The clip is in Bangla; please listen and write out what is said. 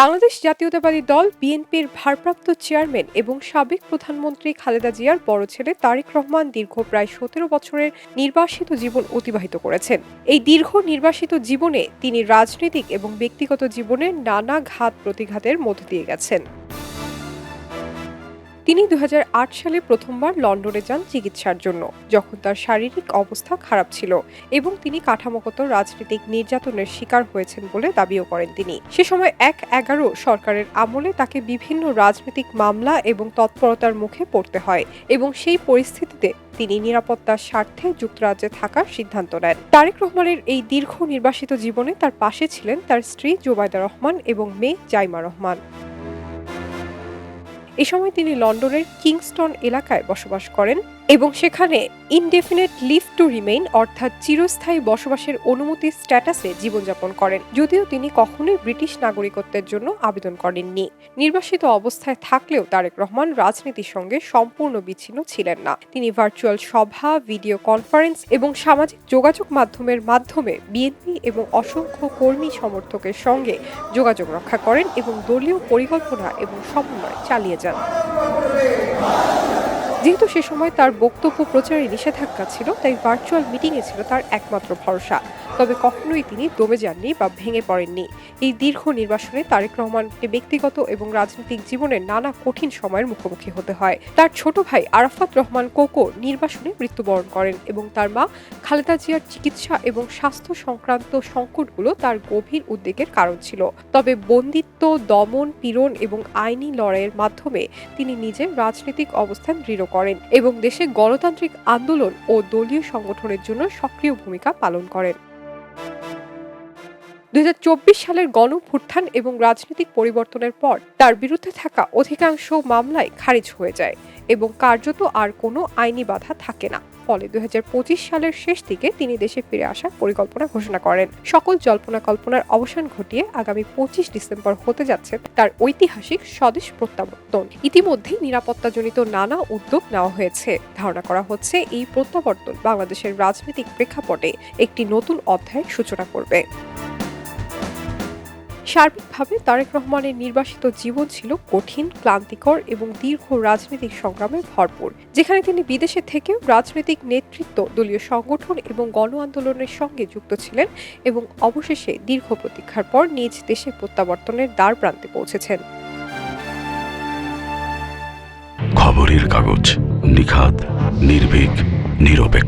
বাংলাদেশ জাতীয়তাবাদী দল বিএনপির ভারপ্রাপ্ত চেয়ারম্যান এবং সাবেক প্রধানমন্ত্রী খালেদা জিয়ার বড় ছেলে তারেক রহমান দীর্ঘ প্রায় সতেরো বছরের নির্বাসিত জীবন অতিবাহিত করেছেন। এই দীর্ঘ নির্বাসিত জীবনে তিনি রাজনৈতিক এবং ব্যক্তিগত জীবনে নানা ঘাত প্রতিঘাতের মধ্য দিয়ে গেছেন। তিনি দু হাজার আট সালে প্রথমবার লন্ডনে যান চিকিৎসার জন্য, যখন তার শারীরিক অবস্থা খারাপ ছিল এবং তিনি কাঠামোগত রাজনৈতিক নির্যাতনের শিকার হয়েছেন বলে দাবিও করেন তিনি। সে সময় এক এগারো সরকারের আমলে তাকে বিভিন্ন রাজনৈতিক মামলা এবং তৎপরতার মুখে পড়তে হয় এবং সেই পরিস্থিতিতে তিনি নিরাপত্তার স্বার্থে যুক্তরাজ্যে থাকার সিদ্ধান্ত নেন। তারেক রহমানের এই দীর্ঘ নির্বাসিত জীবনে তার পাশে ছিলেন তার স্ত্রী জোবায়দা রহমান এবং মেয়ে জাইমা রহমান। এ সময় তিনি লন্ডনের কিংস্টন এলাকায় বসবাস করেন। এবং সেখানে ইনডেফিনেট লিভ টু রিমেইন অর্থাৎ চিরস্থায়ী বসবাসের অনুমতি স্ট্যাটাসে জীবনযাপন করেন, যদিও তিনি কখনোই ব্রিটিশ নাগরিকত্বের জন্য আবেদন করেননি। নির্বাসিত অবস্থায় থাকলেও তারেক রহমান রাজনীতির সঙ্গে সম্পূর্ণ বিচ্ছিন্ন ছিলেন না। তিনি ভার্চুয়াল সভা ভিডিও কনফারেন্স এবং সামাজিক যোগাযোগ মাধ্যমের মাধ্যমে বিএনপি এবং অসংখ্য কর্মী সমর্থকের সঙ্গে যোগাযোগ রক্ষা করেন এবং দলীয় পরিকল্পনা এবং সমন্বয় চালিয়ে যান। যেহেতু সে সময় তার বক্তব্য প্রচারে নিষেধাজ্ঞা ছিল, তাই ভার্চুয়াল মিটিংয়ে ছিল তার একমাত্র ভরসা। তবে কখনোই তিনি দমে যাননি বা ভেঙে পড়েননি। এই দীর্ঘ নির্বাসনে তারেক রহমানকে ব্যক্তিগত এবং রাজনৈতিক জীবনের নানা কঠিন সময়ের মুখোমুখি হতে হয়। তার ছোট ভাই আরাফাত রহমান কোকো নির্বাসনে মৃত্যুবরণ করেন এবং তার মা খালেদা জিয়ার চিকিৎসা এবং স্বাস্থ্য সংক্রান্ত সংকটগুলো তার গভীর উদ্বেগের কারণ ছিল। তবে বন্দিত্ব, দমন, পীড়ন এবং আইনি লড়াইয়ের মাধ্যমে তিনি নিজের রাজনৈতিক অবস্থান দৃঢ় করেন এবং দেশে গণতান্ত্রিক আন্দোলন ও দলীয় সংগঠনের জন্য সক্রিয় ভূমিকা পালন করেন। দুই হাজার চব্বিশ সালের গণভ্যুত্থান এবং রাজনৈতিক পরিবর্তনের পর তার বিরুদ্ধে থাকা অধিকাংশ মামলায় খারিজ হয়ে যায়। এবং কার্যত আর কোনো আইনি বাধা থাকে না। ফলে দু হাজার পঁচিশ সালের শেষ দিকে তিনি দেশে ফিরে আসার পরিকল্পনা ঘোষণা করেন। সকল জল্পনা কল্পনার অবসান ঘটিয়ে আগামী পঁচিশ ডিসেম্বর হতে যাচ্ছে তার ঐতিহাসিক স্বদেশ প্রত্যাবর্তন। ইতিমধ্যেই নিরাপত্তাজনিত নানা উদ্যোগ নেওয়া হয়েছে। ধারণা করা হচ্ছে এই প্রত্যাবর্তন বাংলাদেশের রাজনৈতিক প্রেক্ষাপটে একটি নতুন অধ্যায়ের সূচনা করবে। সার্বিকভাবে তারেক রহমানের নির্বাসিত জীবন ছিল কঠিন, ক্লান্তিকর এবং দীর্ঘ রাজনৈতিক সংগ্রামে ভরপুর, যেখানে তিনি বিদেশে থেকেও রাজনৈতিক নেতৃত্ব, দলীয় সংগঠন এবং গণ আন্দোলনের সঙ্গে যুক্ত ছিলেন এবং অবশেষে দীর্ঘ প্রতীক্ষার পর নিজ দেশে প্রত্যাবর্তনের দ্বার প্রান্তে পৌঁছেছেন। খবরের কাগজ নিখাত নির্ভীক, নিরপেক্ষ।